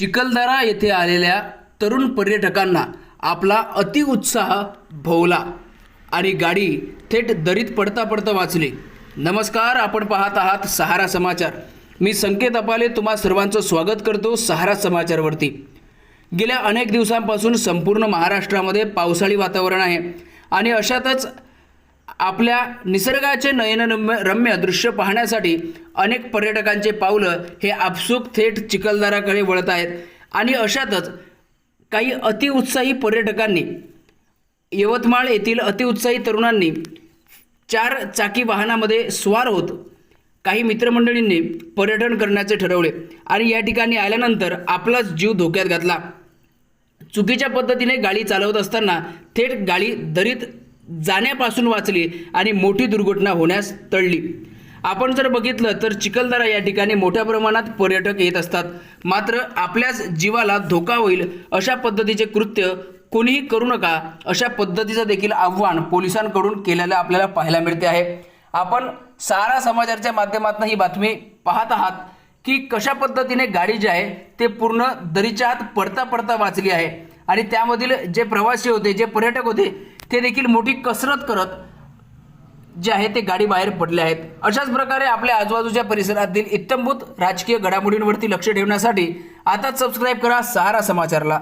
चिखलदरा येथे आलेल्या तरुण पर्यटकांना आपला अतिउत्साह भोवला आणि गाडी थेट दरीत पडता पडता वाचली. नमस्कार आपण पाहत आहात सहारा समाचार. मी संकेत अपाले तुम्हा सर्वांचं स्वागत करतो सहारा समाचारवरती. गेल्या अनेक दिवसांपासून संपूर्ण महाराष्ट्रामध्ये पावसाळी वातावरण आहे आणि अशातच आपल्या निसर्गाचे नयनरम्य रम्य दृश्य पाहण्यासाठी अनेक पर्यटकांचे पावलं हे आपसूक थेट चिखलदराकडे वळत आहेत. आणि अशातच काही अतिउत्साही पर्यटकांनी यवतमाळ येथील अतिउत्साही तरुणांनी चार चाकी वाहनामध्ये स्वार होत काही मित्रमंडळींनी पर्यटन करण्याचे ठरवले आणि या ठिकाणी आल्यानंतर आपलाच जीव धोक्यात घातला. चुकीच्या पद्धतीने गाडी चालवत असताना थेट गाडी दरीत जाण्यापासून वाचली आणि मोठी दुर्घटना होण्यास टळली. आपण जर बघितलं तर चिखलदरा या ठिकाणी मोठ्या प्रमाणात पर्यटक येत असतात. मात्र आपल्याच जीवाला धोका होईल अशा पद्धतीचे कृत्य कोणीही करू नका. अशा पद्धतीचं देखील आव्हान पोलिसांकडून केलेलं आपल्याला पाहायला मिळते आहे. आपण सारा समाजाच्या माध्यमातून ही बातमी पाहत आहात की कशा पद्धतीने गाडी जी आहे ते पूर्ण दरीच्या आत पडता पडता वाचली आहे. आणि त्यामधील जे प्रवासी होते जे पर्यटक होते ते देखील मोठी कसरत करत जे आहे ते गाडी बाहेर पडले आहेत. अशाच प्रकारे आपल्या आजूबाजूच्या परिसरातील इत्तमभूत राजकीय घडामोडींवरती लक्ष ठेवण्यासाठी आताच सबस्क्राईब करा सहारा समाचारला.